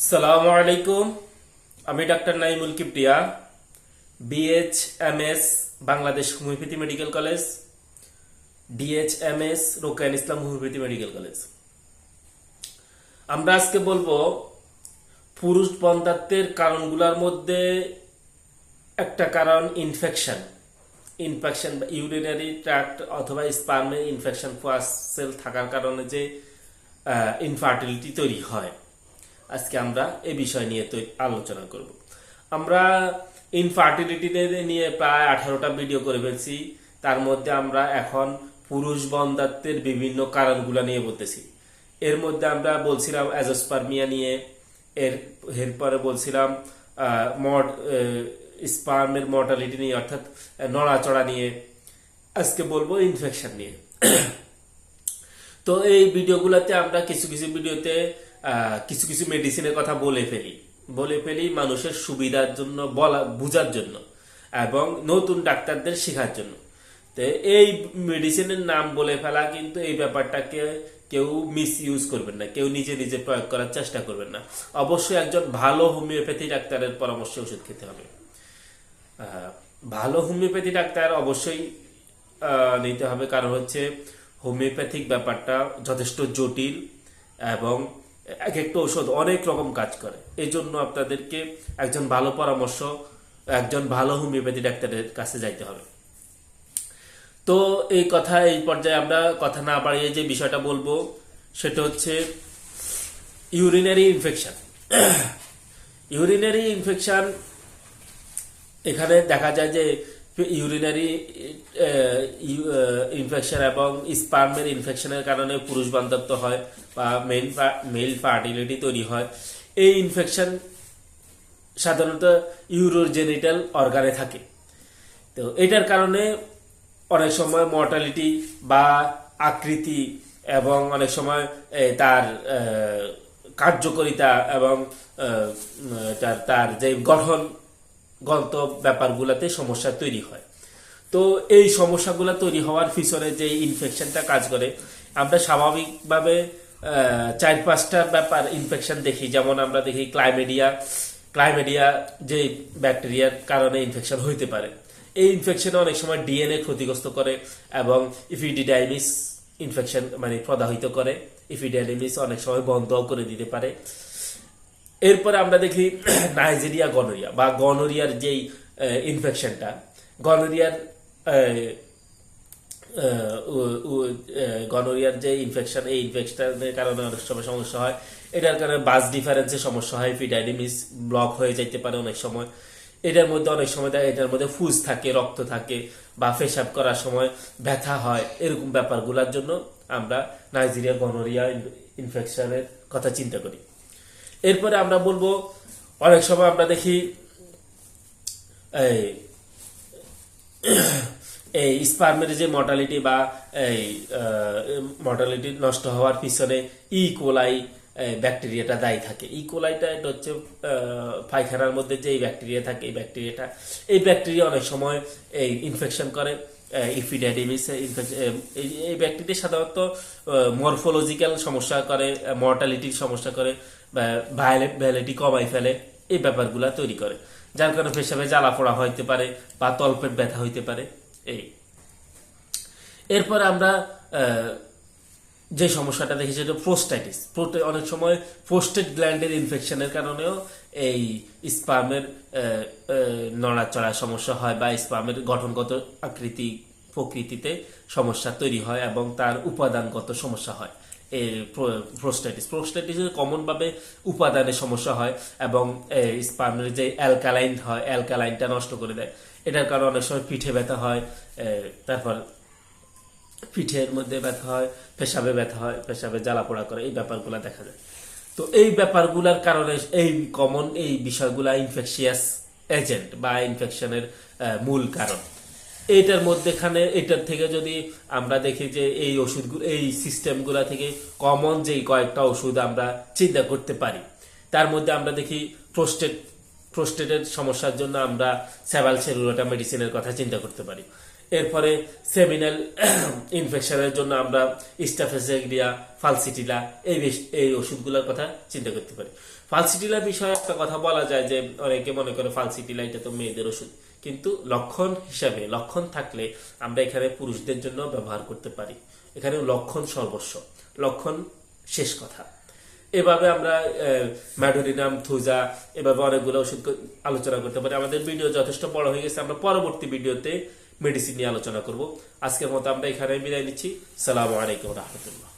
সালামু আলাইকুম, আমি doctor Naimul কিপ্রিয়া B H M S Bangladesh homeopathy medical college D H M S রোকায়ন ইসলাম homeopathy medical college. আমরা আজকে বলব, পুরুষ বন্ধাত্বের কারণগুলোর মধ্যে একটা কারণ ইনফেকশন ইনফেকশন বা ইউরিনারি ট্র্যাক্ট অথবা স্পার্মে ইনফেকশন সেল থাকার কারণে যে ইনফার্টিলিটি তৈরি হয়। আজকে আমরা এ বিষয় নিয়ে তো আলোচনা করব। আমরা ইনফার্টিলিটি নিয়ে প্রায় আঠারোটা ভিডিও করে ফেলছি। তার মধ্যে আমরা এখন পুরুষ বন্ধাত্বের বিভিন্ন কারণগুলো নিয়ে বলতেছি। এর মধ্যে আমরা বলছিলাম অ্যাজোস্পার্মিয়া নিয়ে, এর, এরপরে বলছিলাম মড স্পার্মের মর্টালিটি নিয়ে, অর্থাৎ নড়াচড়া নিয়ে, আজকে বলব ইনফেকশন নিয়ে। তো এই ভিডিওগুলোতে আমরা কিছু কিছু ভিডিওতে কিছু কিছু মেডিসিনের কথা বলে ফেলি। বলে ফেলি মানুষের সুবিধার জন্য, বলা, বোঝার জন্য এবং নতুন ডাক্তারদের শেখার জন্য। তো এই মেডিসিনের নাম বলে ফেলা কিন্তু এই ব্যাপারটাকে কেউ মিস ইউজ করবেন না, কেউ নিজে নিজে প্রয়োগ করার চেষ্টা করবেন না। অবশ্যই একজন ভালো হোমিওপ্যাথি ডাক্তারের পরামর্শে ওষুধ খেতে হবে। ভালো হোমিওপ্যাথি ডাক্তার অবশ্যই নিতে হবে। কারণ হচ্ছে হোমিওপ্যাথিক ব্যাপারটা যথেষ্ট জটিল এবং এক একটা ঔষধ অনেক রকম কাজ করে। এই জন্য আপনাদেরকে একজন ভালো পরামর্শ, একজন ভালো হোমিওপ্যাথি ডাক্তারের কাছে যাইতে হবে। তো এই কথা, এই পর্যায়ে আমরা কথা না বাড়িয়ে যে বিষয়টা বলব, সেটা হচ্ছে ইউরিনারি ইনফেকশন ইউরিনারি ইনফেকশন এখানে দেখা যায় যে ইউরিনারি ইনফেকশন এবং স্পার্মের ইনফেকশনের কারণে পুরুষ বান্ধব হয় বা মেল মেল ফার্টিলিটি তৈরি হয়। এই ইনফেকশন সাধারণত ইউরোজেনিটাল অর্গানে থাকে। তো এটার কারণে অনেক সময় মর্টালিটি বা আকৃতি এবং অনেক সময় তার কার্যকারিতা এবং তার তার যে গঠন গত ব্যাপারগুলোতে সমস্যা তৈরি হয়। তো এই সমস্যাগুলো তৈরি হওয়ার পিছনে যে ইনফেকশনটা কাজ করে, আমরা স্বাভাবিকভাবে চার পাঁচটা ব্যাপার ইনফেকশন দেখি। যেমন আমরা দেখি ক্লাইমেডিয়া ক্লাইমেডিয়া যে ব্যাকটেরিয়ার কারণে ইনফেকশন হইতে পারে। এই ইনফেকশনে অনেক সময় ডিএনএ ক্ষতিগ্রস্ত করে এবং ইফিডিডাইমিস ইনফেকশন মানে প্রদাহিত করে। ইফিডিডাইমিস অনেক সময় বন্ধও করে দিতে পারে। এরপরে আমরা দেখি নাইজেরিয়া গনোরিয়া বা গনোরিয়ার যেই ইনফেকশনটা গনোরিয়ার গনোরিয়ার যে ইনফেকশন এই ইনফেকশনের কারণে অনেক সময় সমস্যা হয়। এটার কারণে বাস ডিফারেন্সের সমস্যা হয় ফিডাইডিমিস ব্লক হয়ে যাইতে পারে অনেক সময়। এটার মধ্যে অনেক সময় দেখা এটার মধ্যে ফুজ থাকে, রক্ত থাকে বা পেশাব করার সময় ব্যথা হয়, এরকম ব্যাপারগুলোর জন্য আমরা নাইজেরিয়া গনোরিয়া ইনফেকশনের কথা চিন্তা করি। এরপরে আমরা বলব, অনেক সময় আমরা দেখি, এই স্পার্মের যে মর্টালিটি বা এই মর্টালিটি নষ্ট হওয়ার পিছনে ই কোলাই ব্যাকটেরিয়াটা দায়ী থাকে। ই কোলাইটা এটা হচ্ছে পায়খানার মধ্যে যে ব্যাকটেরিয়া থাকে, এই ব্যাকটেরিয়াটা এই ব্যাকটেরিয়া অনেক সময় এই ইনফেকশন করে ইফিডাইডিমিস এই ব্যাকটেরিয়া সাধারণত মরফোলজিক্যাল সমস্যা করে মর্টালিটির সমস্যা করে ভায়োলেট কমাই ফেলে, এই ব্যাপারগুলো তৈরি করে। যার কারণে পেশাবে জ্বালা পোড়া হইতে পারে বা তলপেট ব্যথা হইতে পারে, এই। এরপর আমরা যে সমস্যাটা দেখি সেটা প্রোস্টাইটিস অনেক সময় প্রোস্টেট গ্ল্যান্ডের ইনফেকশনের কারণেও এই স্পামের নড়াচড়া সমস্যা হয় বা স্পামের গঠনগত আকৃতি, প্রকৃতিতে সমস্যা তৈরি হয় এবং তার উপাদানগত সমস্যা হয়। প্রোস্টাইটিস প্রোস্টাইটিসের কমনভাবে উপাদানের সমস্যা হয় এবং স্পামের যে অ্যালকালাইন হয় অ্যালকালাইনটা নষ্ট করে দেয়। এটার কারণে অনেক সময় পিঠে ব্যথা হয় তারপর পিঠের মধ্যে ব্যথা হয়, পেশাবে ব্যথা হয়, পেশাবে জ্বালা পোড়া করে, এই ব্যাপারগুলো দেখা যায়। তো এই ব্যাপারগুলোর কারণে এই কমন এই বিষয়গুলা ইনফেকশিয়াস এজেন্ট বা ইনফেকশনের মূল কারণ। এইটার মধ্যেখানে এটার থেকে যদি আমরা দেখি যে এই ওষুধগুলো এই সিস্টেমগুলা থেকে কমন যে কয়েকটা ওষুধ আমরা চিন্তা করতে পারি। তার মধ্যে আমরা দেখি প্রোস্টেট, প্রোস্টেটের সমস্যার জন্য আমরা স্যাভাল সেলুলোটা মেডিসিনের কথা চিন্তা করতে পারি। এরপরে সেমিনাল ইনফেকশনের জন্য আমরা স্টাফেসেগরিয়া ফালসিটিলা এই এই ওষুধগুলোর কথা চিন্তা করতে পারি। ফালসিটিলা বিষয়ে একটা কথা বলা যায় যে অনেকে মনে করে ফালসিটিলা এটা তো মেয়েদের ওষুধ। কিন্তু লক্ষণ হিসাবে, লক্ষণ থাকলে আমরা এখানে পুরুষদের জন্য ব্যবহার করতে পারি। এখানে লক্ষণ সর্বস্ব। লক্ষণ শেষ কথা। এভাবে আমরা ম্যাডোরিনাম থুজা, এভাবে অনেকগুলো ওষুধ আলোচনা করতে পারি। আমাদের ভিডিও যথেষ্ট বড় হয়ে গেছে। আমরা পরবর্তী ভিডিওতে মেডিসিন নিয়ে আলোচনা করব। আজকের মতো আমরা এখানে বিদায় নিচ্ছি। সালামু আলাইকুম রহমতুল্লাহ।